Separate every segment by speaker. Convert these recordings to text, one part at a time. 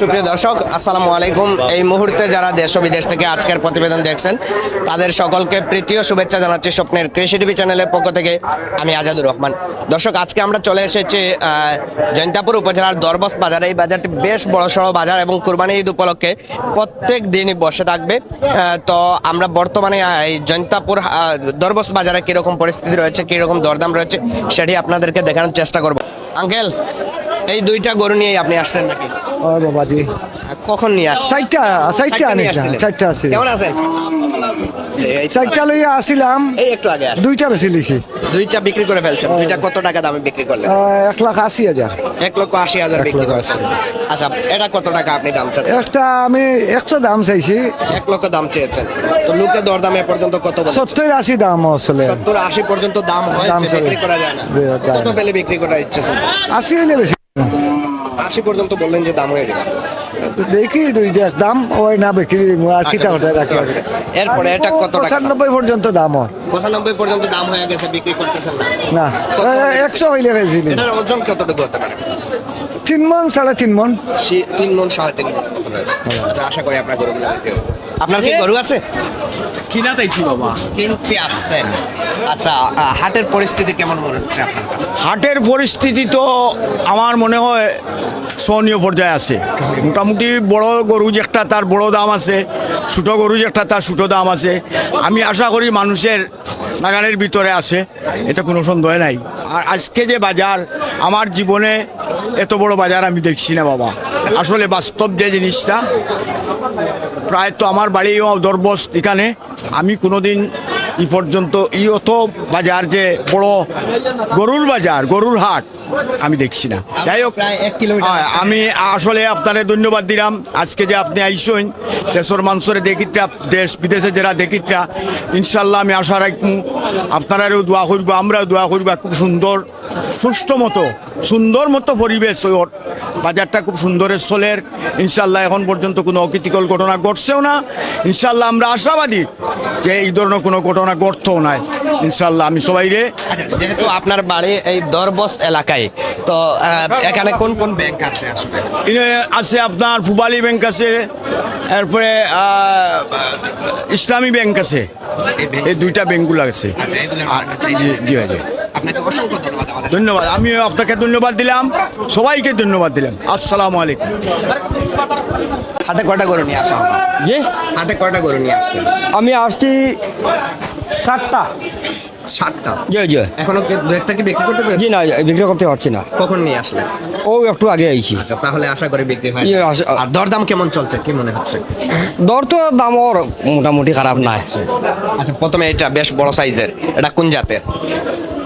Speaker 1: সুপ্রিয় দর্শক, আসসালামু আলাইকুম। এই মুহূর্তে যারা দেশ ও বিদেশ থেকে আজকের প্রতিবেদন দেখছেন, তাদের সকলকে প্রীতীয় শুভেচ্ছা জানাচ্ছি স্বপ্নের কৃষি টিভি চ্যানেলের পক্ষ থেকে। আমি আজাদুর রহমান। দর্শক, আজকে আমরা চলে এসেছি জৈন্তাপুর উপজেলার দরবস বাজার। এই বাজারটি বেশ বড় সড়ো বাজার এবং কুরবানি ঈদ উপলক্ষে প্রত্যেক দিনই বসে থাকবে। তো আমরা বর্তমানে এই জৈন্তাপুর দরবস বাজারে কীরকম পরিস্থিতি রয়েছে, কীরকম দরদাম রয়েছে, সেটি আপনাদেরকে দেখানোর চেষ্টা করব। আঙ্কেল, এই দুইটা গরু নিয়েই আপনি আসছেন নাকি?
Speaker 2: ও
Speaker 1: কখন নিয়ে আসছেন?
Speaker 2: চারটা চারটা
Speaker 1: চারটা
Speaker 2: আনিছিলাম চারটা আছিল।
Speaker 1: কেমন আছেন?
Speaker 2: চারটা লইয়া আসিলাম
Speaker 1: এই একটু আগে
Speaker 2: দুইটা বেশি লিছি
Speaker 1: দুইটা বিক্রি করে ফেলছেন। দুইটা কত টাকা দামে বিক্রি করলেন?
Speaker 2: এক লাখ আশি হাজার।
Speaker 1: এক লক্ষ আশি হাজার বিক্রি করেছেন আচ্ছা এটা কত টাকা আপনি দাম চাচ্ছেন?
Speaker 2: একটা আমি একশো দাম চাইছি।
Speaker 1: এক লক্ষ দাম চেয়েছেন। তো লোকে দরদাম এ পর্যন্ত কত বলে
Speaker 2: সত্তর আশি দাম আসলে।
Speaker 1: সত্তর আশি পর্যন্ত দাম
Speaker 2: দাম
Speaker 1: বিক্রি করা যায় না। কত পেলে বিক্রি করার ইচ্ছে ছিল?
Speaker 2: আশি হইলে বেশি।
Speaker 1: আশি পর্যন্ত বললেন যে দাম হয়ে গেছে।
Speaker 2: দেখি দুই দেখ দাম ওই না বিক্রি দিব আর কিতা হতে রাখি
Speaker 1: বুঝতে পারছি। এরপরে এটা কত টাকা দাম?
Speaker 2: পঁচানব্বই পর্যন্ত দাম হয়।
Speaker 1: পঁচানব্বই পর্যন্ত দাম হয়ে গেছে বিক্রি করতেছেন না।
Speaker 2: না
Speaker 1: কত
Speaker 2: একশো হইলে নিব।
Speaker 1: এটার ওজন কতটুকু হতে পারে?
Speaker 2: তিন মন সাড়ে তিন মন।
Speaker 1: তিন মন সাড়ে তিন মন রয়েছে আচ্ছা আশা করি আপনার গরুগুলো বিক্রি আপনার কি গরু আছে?
Speaker 3: কিনা তাইছি বাবা।
Speaker 1: কিনতে আসছেন। আচ্ছা হাটের পরিস্থিতি কেমন মনে হচ্ছে আপনার কাছে?
Speaker 3: হাটের পরিস্থিতি তো আমার মনে হয় সহনীয় পর্যায়ে আছে। মোটামুটি বড় গরু যে একটা তার বড় দাম আছে। ছোটো গরু যে একটা তার ছোটো দাম আছে। আমি আশা করি মানুষের নাগালের ভিতরে আছে। এতে কোনো সন্দেহ নাই। আর আজকে যে বাজার আমার জীবনে এত বড় বাজার আমি দেখছি না বাবা। আসলে বাস্তব যে জিনিসটা প্রায় তো আমার বাড়িও দরবস এখানে। আমি কোনোদিন ই পর্যন্ত ই অত বাজার যে বড় গরুর বাজার গরুর হাট আমি দেখছি না। যাই হোক হ্যাঁ, আমি আসলে আপনারে ধন্যবাদ দিলাম। আজকে যে আপনি আইসেন দেশের মানুষের দেখিত্রা দেশ বিদেশে যারা দেখিত্রা ইনশাল্লাহ আমি আশা রাখব আপনারাও দোয়া করব আমরাও দোয়া করব খুব সুন্দর সুষ্ঠু মতো সুন্দর মতো পরিবেশ ওর বাজারটা খুব সুন্দর স্থলের। ইনশাল্লাহ এখন পর্যন্ত কোনো অকৃতিকল ঘটনা ঘটছেও না। ইনশাল্লাহ আমরা আশাবাদী যে এই ধরনের কোনো ঘটনা ঘটতেও নাই। ইনশাল্লাহ আমি সবাইরে
Speaker 1: আচ্ছা যেহেতু আপনার বাড়ি এই দরবস্ত এলাকায় তো এখানে কোন কোন ব্যাংক আছে
Speaker 3: আছে আপনার ফুবালি ব্যাংক আছে এরপরে ইসলামী ব্যাংক আছে।
Speaker 1: এই
Speaker 3: দুইটা ব্যাংকগুলো আছে।
Speaker 1: আচ্ছা
Speaker 3: জি জি।
Speaker 1: আপনাকে অসংখ্য ধন্যবাদ আমাদের
Speaker 3: ধন্যবাদ আমিও আপনাকে ধন্যবাদ দিলাম সবাইকে ধন্যবাদ দিলাম। আসসালামু আলাইকুম।
Speaker 1: হাতে কয়টা গরু নিয়ে আসা?
Speaker 4: জি?
Speaker 1: হাতে কয়টা গরু নিয়ে আসছেন
Speaker 4: আমি আসছি সাতটা।
Speaker 1: সাতটা?
Speaker 4: জি জি।
Speaker 1: এখনও কি বিক্রি করতে
Speaker 4: না বিক্রি করতে পারছি না।
Speaker 1: কখন নিয়ে
Speaker 4: ও একটু আগে আইছি।
Speaker 1: আচ্ছা তাহলে আশা করি বিক্রি হয়।
Speaker 4: আশা-
Speaker 1: আর দরদাম কেমন চলছে কি মনে হচ্ছে?
Speaker 4: দর তো দাম ওর মোটামুটি খারাপ নাই।
Speaker 1: আচ্ছা প্রথমে এটা বেশ বড় সাইজের এটা কোন জাতের?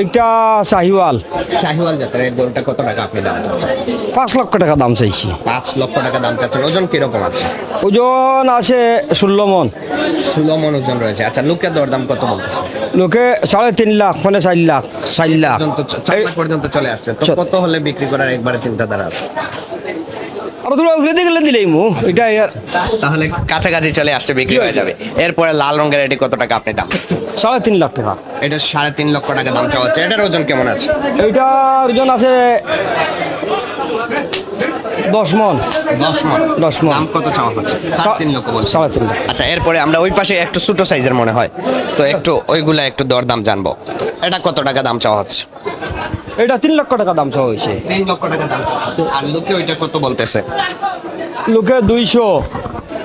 Speaker 4: এইটা শাহিওয়াল।
Speaker 1: শাহিওয়াল জাতের এই গরুটা কত টাকা আপনি দাম চাচ্ছেন?
Speaker 4: পাঁচ লক্ষ টাকা দাম চাইছি।
Speaker 1: পাঁচ লক্ষ টাকা দাম চাচ্ছেন ওজন কীরকম আছে?
Speaker 4: ওজন আছে ষোলো মন।
Speaker 1: ষোলো মন ওজন রয়েছে। আচ্ছা লোকের দরদাম কত বলতেছে?
Speaker 4: লোকে সাড়ে তিন লাখ মানে চার লাখ চার লাখ।
Speaker 1: পর্যন্ত চলে আসছে। তো কত হলে বিক্রি করার একবারে চিন্তাধারা আছে?
Speaker 4: আর তোমরা উঠে গেলে দিলেই মু। এটা
Speaker 1: তাহলে কাছাকাছি চলে আসছে বিক্রি হয়ে যাবে। এরপরে লাল রঙের এটি কত টাকা আপনি দাম?
Speaker 4: সাড়ে তিন লাখ টাকা।
Speaker 1: এটা সাড়ে তিন লক্ষ টাকা দাম চাওয়া হচ্ছে। এটার ওজন কেমন আছে?
Speaker 4: এইটার ওজন আছে দশ মন।
Speaker 1: দশ মন?
Speaker 4: দশ মণ।
Speaker 1: দাম কত চাওয়া হচ্ছে? সাড়ে তিন লক্ষ বলছে
Speaker 4: সাড়ে তিন
Speaker 1: আচ্ছা এরপরে আমরা ওই পাশে একটু ছোট সাইজের মনে হয়। তো একটু ওইগুলা একটু দরদাম জানব। এটা কত টাকা দাম চাওয়া হচ্ছে?
Speaker 4: এটা তিন লক্ষ টাকা দাম চাওয়া হয়েছে।
Speaker 1: তিন লক্ষ টাকা দাম চাচ্ছে আর লোকে ওইটা কত বলতেছে?
Speaker 4: লোকে দুইশো।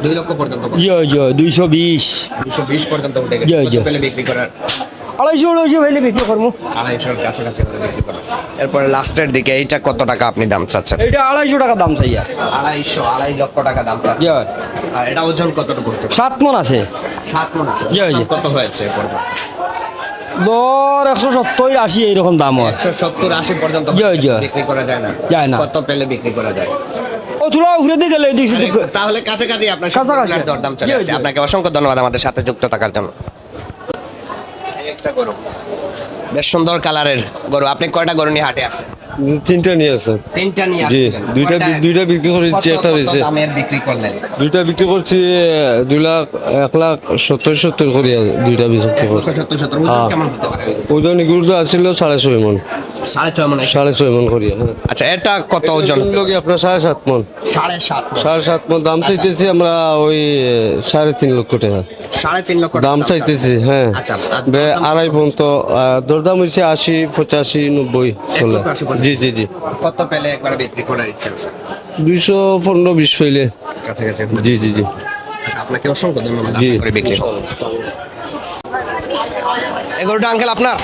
Speaker 1: দুই লক্ষ পর্যন্ত
Speaker 4: জি জি দুইশো বিশ।
Speaker 1: দুইশো বিশ পর্যন্ত উঠে গেছে।
Speaker 4: জি।
Speaker 1: কত পেলে বিক্রি করার?
Speaker 4: আড়াইশো ভাইলে বিক্রি করব।
Speaker 1: আড়াইশোর কাছাকাছি হলে বিক্রি এরপরে লাস্টের দিকে এইটা কত টাকা আপনি দাম চাচ্ছেন?
Speaker 4: এইটা আড়াইশো টাকা দাম চাই
Speaker 1: আড়াইশো আড়াই লক্ষ টাকা দাম আর এটা ওজন কতটুকু? করতে
Speaker 4: সাত মন আছে।
Speaker 1: সাত মন আছে।
Speaker 4: জি, জি।
Speaker 1: কত হয়েছে পর্যন্ত?
Speaker 4: দর একশো সত্তর আশি এইরকম দাম হয়।
Speaker 1: একশো সত্তর আশি পর্যন্ত। বিক্রি করা যায় না।
Speaker 4: যায় না।
Speaker 1: কত পেলে বিক্রি করা যায়?
Speaker 4: ও তুলা ঘুরে দিয়ে গেলে এদিক সেদিক
Speaker 1: আরে, তাহলে আপনার
Speaker 4: কাছাকাছি।
Speaker 1: সবগুলার দরদাম চলে আসছে আপনাকে অসংখ্য ধন্যবাদ আমাদের সাথে যুক্ত থাকার জন্য। একটা গরু। বেশ সুন্দর কালারের গরু। আপনি কয়টা গরু নিয়ে হাটে আসছেন?
Speaker 5: তিনটা নিয়ে আসেন।
Speaker 1: তিনটা নিয়ে আসছিলেন।
Speaker 5: দুইটা দুইটা বিক্রি করেছি, একটা
Speaker 1: দামের বিক্রি করলেন?
Speaker 5: দুইটা বিক্রি করছি দুই লাখ এক লাখ সত্তর সত্তর করি দুইটা বিক্রি করছি।
Speaker 1: সত্তর সত্তর। ওজন
Speaker 5: হ্যাঁ।
Speaker 1: কেমন হতে পারে?
Speaker 5: ওজন এগুলো আসছিল সাড়ে ছয় মন।
Speaker 1: সাড়ে ছয় মনে
Speaker 5: সাড়ে ছয় মন করি হ্যাঁ।
Speaker 1: আচ্ছা এটা কত ওজন?
Speaker 5: লোকে আপনার সাড়ে সাত মন?
Speaker 1: সাড়ে সাত।
Speaker 5: সাড়ে সাত মন। দাম চাইতেছি আমরা ওই সাড়ে তিন লক্ষ টাকা।
Speaker 1: সাড়ে তিন লক্ষ
Speaker 5: দাম চাইতেছি হ্যাঁ।
Speaker 1: আচ্ছা, দরদাম
Speaker 5: আড়াই পর্যন্ত দরদাম হচ্ছে আশি পঁচাশি নব্বই
Speaker 1: ষোলো।
Speaker 5: জি জি জি।
Speaker 1: কত পেলে একবার বিক্রি করার ইচ্ছা আছে?
Speaker 5: দুইশো পনেরো বিশ হইলে
Speaker 1: কাছাকাছি।
Speaker 5: জি জি জি।
Speaker 1: আচ্ছা আপনাকে অসংখ্য ধন্যবাদ
Speaker 5: জি।
Speaker 1: এগারোটা আঙ্কেল আপনার?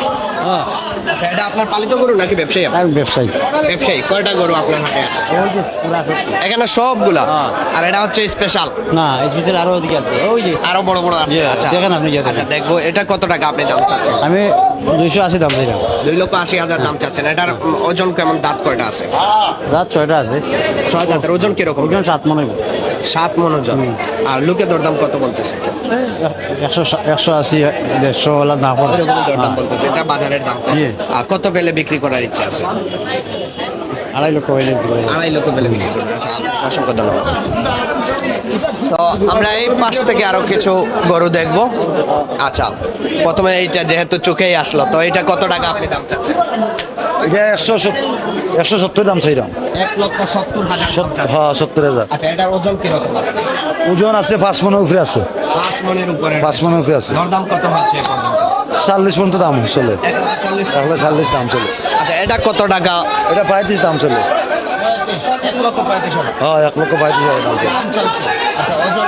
Speaker 1: আচ্ছা এটা আপনার পালিত গরু নাকি ব্যবসায়ী আপনার?
Speaker 2: ব্যবসায়ী।
Speaker 1: ব্যবসায়ী কয়টা গরু আপনার হাতে আছে? এখানে সবগুলা? আর এটা হচ্ছে স্পেশাল
Speaker 4: না এই ভিতরে আরও ওদিকে আছে। ওই যে।
Speaker 1: আরও বড় বড় আছে আচ্ছা।
Speaker 4: দেখেন আপনি দেখেন।
Speaker 1: আচ্ছা দেখব এটা কত টাকা আপনি দাম চাচ্ছেন?
Speaker 4: আমি দুইশো আশি দাম দিলাম।
Speaker 1: দুই লক্ষ আশি হাজার দাম চাচ্ছেন। এটার ওজন কেমন দাঁত কয়টা আছে?
Speaker 4: রাত ছয়টা আছে।
Speaker 1: ছয় দাঁতের ওজন কীরকম?
Speaker 4: সাত মনে
Speaker 1: সাত মন ওজন আর লোকে দরদাম কত বলতেছে?
Speaker 4: একশো একশো আশি দেড়শো ওলা দাম
Speaker 1: এরকম দরদাম বলতেছে এটা বাজারের দাম। আর কত পেলে বিক্রি করার ইচ্ছা আছে?
Speaker 4: আড়াই লক্ষ
Speaker 1: আড়াই লক্ষ পেলে বিক্রি করবে আচ্ছা অসংখ্য ধন্যবাদ। তো আমরা এই পাশ থেকে আরও কিছু গরু দেখব। আচ্ছা প্রথমে এইটা যেহেতু চোখেই আসলো তো এটা কত টাকা আপনি দাম চাচ্ছেন?
Speaker 2: এটা একশো একশো সত্তর দাম চাইলাম।
Speaker 1: এক লক্ষ সত্তর হাজার
Speaker 2: হ্যাঁ সত্তর হাজার।
Speaker 1: আচ্ছা এটার ওজন কীরকম আছে?
Speaker 2: ওজন আছে পাঁচ মনের উপরে আছে।
Speaker 1: পাঁচ মনের উপরে
Speaker 2: পাঁচ মনের উপরে আছে।
Speaker 1: দরদাম কত হচ্ছে এ পর্যন্ত?
Speaker 2: চাল্লিশ পর্যন্ত দাম চলে।
Speaker 1: চাল্লিশ
Speaker 2: দাম চলে।
Speaker 1: আচ্ছা এটা কত টাকা?
Speaker 2: এটা পঁয়ত্রিশ দাম চলে।
Speaker 1: এক লক্ষ পঁয়ত্রিশ হাজার
Speaker 2: হ্যাঁ এক লক্ষ পঁয়ত্রিশ হাজার
Speaker 1: আচ্ছা ওজন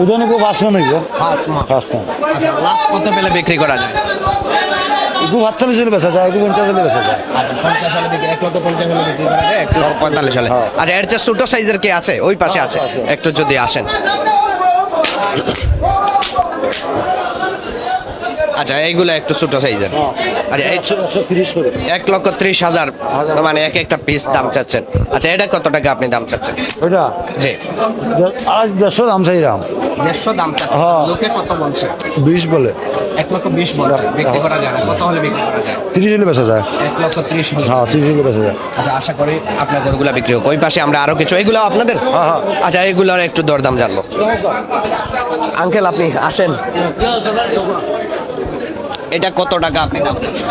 Speaker 2: ওজন একটু
Speaker 1: আচ্ছা লাস্ট কত পেলে বিক্রি করা যায়?
Speaker 2: একটু আটচল্লিশ হলে বেচা যায় একটু পঞ্চাশ হলে বেচা যায়।
Speaker 1: পঞ্চাশ হলে বিক্রি এক লক্ষ পঞ্চাশ হলে বিক্রি করা যায় এক লক্ষ পঁয়তাল্লিশ হলে।
Speaker 2: হ্যাঁ।
Speaker 1: আচ্ছা এর চেয়ে ছোট সাইজের কি আছে? ওই পাশে আছে। একটু যদি আসেন। আচ্ছা এইগুলো একটু ছোট সাইজের আচ্ছা
Speaker 2: তিরিশ করে।
Speaker 1: এক লক্ষ ত্রিশ হাজার মানে এক একটা পিস দাম চাচ্ছেন। আচ্ছা এটা কত টাকা আপনি দাম চাচ্ছেন?
Speaker 2: ওইটা
Speaker 1: জি।
Speaker 2: আর দেড়শো দাম চাইলাম।
Speaker 1: দেড়শো দাম চাচ্ছেন?
Speaker 2: হ্যাঁ।
Speaker 1: লোকে কত বলছে?
Speaker 2: বিশ বলে।
Speaker 1: এক লক্ষ বিশ বলছে বিক্রি করা যায় না। কত হলে বিক্রি করা যায়?
Speaker 2: তিরিশ হলে বেচা যায়।
Speaker 1: এক লক্ষ ত্রিশ
Speaker 2: হ্যাঁ তিরিশ হলে বেচা যায়।
Speaker 1: আচ্ছা আশা করি আপনার গরুগুলা বিক্রি হোক। ওই পাশে আমরা আরও কিছু। এগুলো আপনাদের?
Speaker 2: হ্যাঁ, হ্যাঁ।
Speaker 1: আচ্ছা এগুলোর একটু দরদাম জানব। আঙ্কেল আপনি আসেন। এটা কত টাকা আপনি দাম চাচ্ছেন?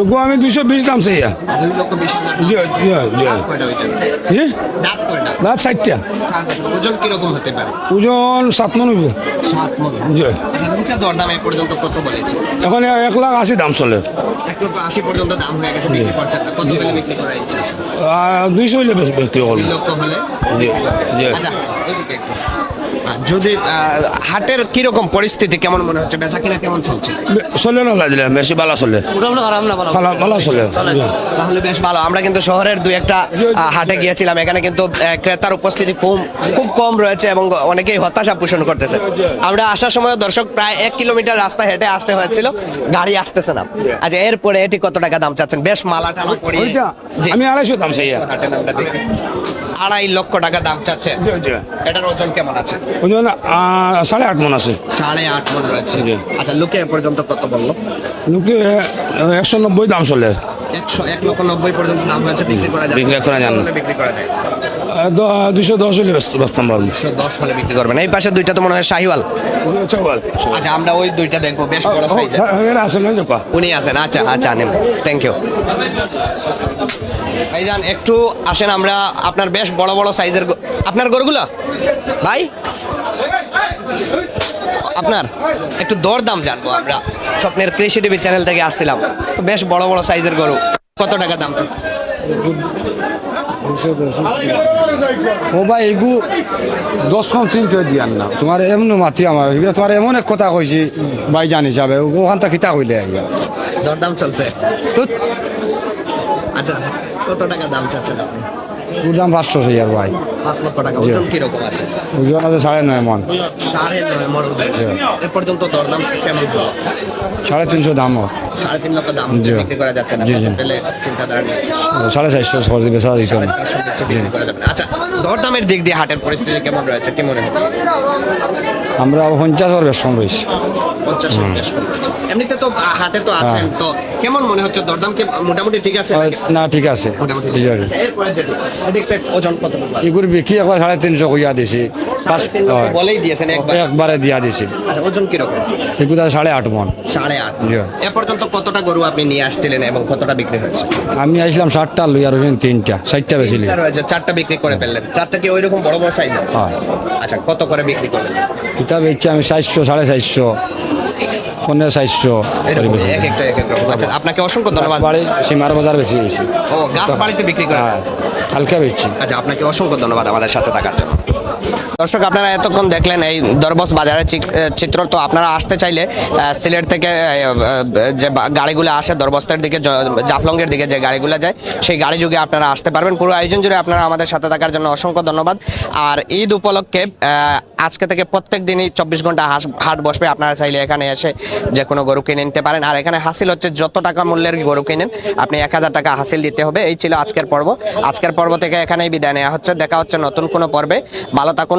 Speaker 6: ওগো আমি দুশো বিশ দাম চাই
Speaker 1: দুই লক্ষ বিশ হাজার। দাঁত
Speaker 6: ষাটটা।
Speaker 1: ওজন কীরকম হতে পারে?
Speaker 6: ওজন সাত মন হইব।
Speaker 1: সাত মন।
Speaker 6: জি
Speaker 1: দরদাম এই পর্যন্ত কত বলেছে?
Speaker 6: এখন এক লাখ আশি দাম চলে।
Speaker 1: এক লক্ষ আশি পর্যন্ত দাম হয়ে গেছে বিক্রি করছেন না। কত বিক্রি করার ইচ্ছা আছে?
Speaker 6: দুইশো হইলে বিক্রি করব।
Speaker 1: লক্ষ হলে? আচ্ছা যদি হাটের কীরকম পরিস্থিতি কেমন মনে হচ্ছে? বেচা কিনা কেমন চলছে?
Speaker 6: চলে না লাগলে বেশি ভালো চলে। ভালো চলে।
Speaker 1: তাহলে বেশ ভালো। আমরা কিন্তু শহরের দুই একটা হাটে গিয়েছিলাম। এখানে কিন্তু ক্রেতার উপস্থিতি কম খুব কম রয়েছে এবং অনেকেই হতাশা পোষণ করতেছে। আমরা আসার সময় দর্শক প্রায় এক কিলোমিটার রাস্তা হেঁটে আসতে হয়েছিল গাড়ি আসতেছে না। আচ্ছা এরপরে এটি কত টাকা দাম চাচ্ছেন? বেশ মালা টালা
Speaker 6: ওইটা আমি আড়াইশো দাম চাই
Speaker 1: দেখি। আড়াই লক্ষ টাকা দাম চাচ্ছে
Speaker 6: জি জি।
Speaker 1: এটার ওজন কেমন আছে?
Speaker 6: ওজন সাড়ে আট মন আছে।
Speaker 1: সাড়ে আট মন রয়েছে। আচ্ছা লোকে পর্যন্ত কত বলল?
Speaker 6: লোকে একশো নব্বই দাম চলে।
Speaker 1: একশো এক লক্ষ নব্বই পর্যন্ত দাম হয়েছে বিক্রি করা যায়
Speaker 6: বিক্রি করা যায় না।
Speaker 1: বিক্রি করা যায়?
Speaker 6: দুশো দশ পারব
Speaker 1: দশ হলে বিক্রি করবেন। এই পাশে দুইটা তো মনে হয় শাহিওয়াল। আচ্ছা আমরা ওই দুইটা দেখব। বেশ বড়
Speaker 6: দেখো
Speaker 1: উনি আছেন। আচ্ছা আচ্ছা নেব থ্যাংক ইউ ভাইজান একটু আসেন আমরা আপনার বেশ বড় বড় সাইজের আপনার গরুগুলো? ভাই? আপনার? একটু দর দাম জানব আমরা। স্বপ্নের কৃষি টিভি চ্যানেল থেকে আসছিলাম। বেশ বড় বড় সাইজের গরু। কত টাকা দাম?
Speaker 2: ও ভাই এগু দশ কম তিনটে দিয়ান না। তোমার এমন মাতি আমার। তোমার এমন এক কথা কইছি ভাই জানি যাবে ওখান থেকে কিতা কইলে আইয়া?
Speaker 1: দরদাম চলছে।
Speaker 2: তো
Speaker 1: আচ্ছা। কত টাকা দাম চাচ্ছেন আপনি?
Speaker 2: ওর দাম পাঁচশো ভাই।
Speaker 1: পাঁচ লক্ষ টাকা। ওজন কীরকম আছে?
Speaker 2: ওজন আছে সাড়ে নয় মন।
Speaker 1: সাড়ে নয় এ পর্যন্ত দরদাম কেমন হলো?
Speaker 2: সাড়ে তিনশো দাম
Speaker 1: সাড়ে তিন লক্ষ দাম। বিক্রি করা যাচ্ছে না।
Speaker 2: জি,
Speaker 1: কত
Speaker 2: জি।
Speaker 1: পেলে চিন্তাধারা নিচ্ছে?
Speaker 2: সাড়ে চারশো বেচা না।
Speaker 1: আচ্ছা দরদামের দিক দিয়ে হাটের পরিস্থিতি কেমন রয়েছে? কি মনে হচ্ছে?
Speaker 2: আমরা পঞ্চাশ বেশ কম রয়েছি।
Speaker 1: পঞ্চাশ করে। এমনিতে তো হাটে তো আছেন তো কেমন মনে হচ্ছে? দরদাম কি মোটামুটি ঠিক আছে?
Speaker 7: না ঠিক আছে।
Speaker 1: মোটামুটি
Speaker 7: ঠিক আছে।
Speaker 1: এরপরে যেটা ওজন কত
Speaker 7: এগুলো বিক্রি একবার সাড়ে তিনশো কইয়া দিছি। হয়।
Speaker 1: বলেই দিয়েছেন একবার।
Speaker 7: একবারে দিয়া দিছি।
Speaker 1: আচ্ছা ওজন কীরকম?
Speaker 7: এগুলো সাড়ে আট মন।
Speaker 1: সাড়ে আট এ পর্যন্ত কতটা গরু আপনি নিয়ে আসছিলেন এবং কতটা বিক্রি হয়েছে?
Speaker 7: আমি আসলাম ষাটটা লই আর তিনটা ষাটটা বেশি
Speaker 1: চারটা বিক্রি করে ফেললেন। চারটা কি ওইরকম বড় বড় সাইজ
Speaker 7: হয়।
Speaker 1: আচ্ছা কত করে বিক্রি করলেন?
Speaker 7: কিতাব ইচ্ছা আমি চারশো সাড়ে চারশো। পনেরো চারশো
Speaker 1: আচ্ছা আপনাকে অসংখ্য ধন্যবাদ।
Speaker 7: বাড়ি সীমার বাজার বেশি গেছি
Speaker 1: ও গাছ বাড়িতে বিক্রি করা
Speaker 7: হ্যাঁ হালকা বেচছি
Speaker 1: আচ্ছা আপনাকে অসংখ্য ধন্যবাদ আমাদের সাথে থাকার জন্য। দর্শক, আপনারা এতক্ষণ দেখলেন এই দরবস বাজারের চিত্র। তো আপনারা আসতে চাইলে সিলেট থেকে যে গাড়িগুলো আসে দরবস্তের দিকে জাফলংয়ের দিকে যে গাড়িগুলো যায়, সেই গাড়ি যুগে আপনারা আসতে পারবেন। পুরো আয়োজন জুড়ে আপনারা আমাদের সাথে থাকার জন্য অসংখ্য ধন্যবাদ। আর ঈদ উপলক্ষে আজকে থেকে প্রত্যেক দিনই চব্বিশ ঘণ্টা হাট বসবে। আপনারা চাইলে এখানে এসে যে কোনো গরু কিনে নিতে পারেন। আর এখানে হাসিল হচ্ছে যত টাকা মূল্যের গরু কিনেন, আপনি এক হাজার টাকা হাসিল দিতে হবে। এই ছিল আজকের পর্ব। আজকের পর্ব থেকে এখানেই বিদায় নেওয়া হচ্ছে। দেখা হচ্ছে নতুন কোনো পর্বে। ভালো থাকুন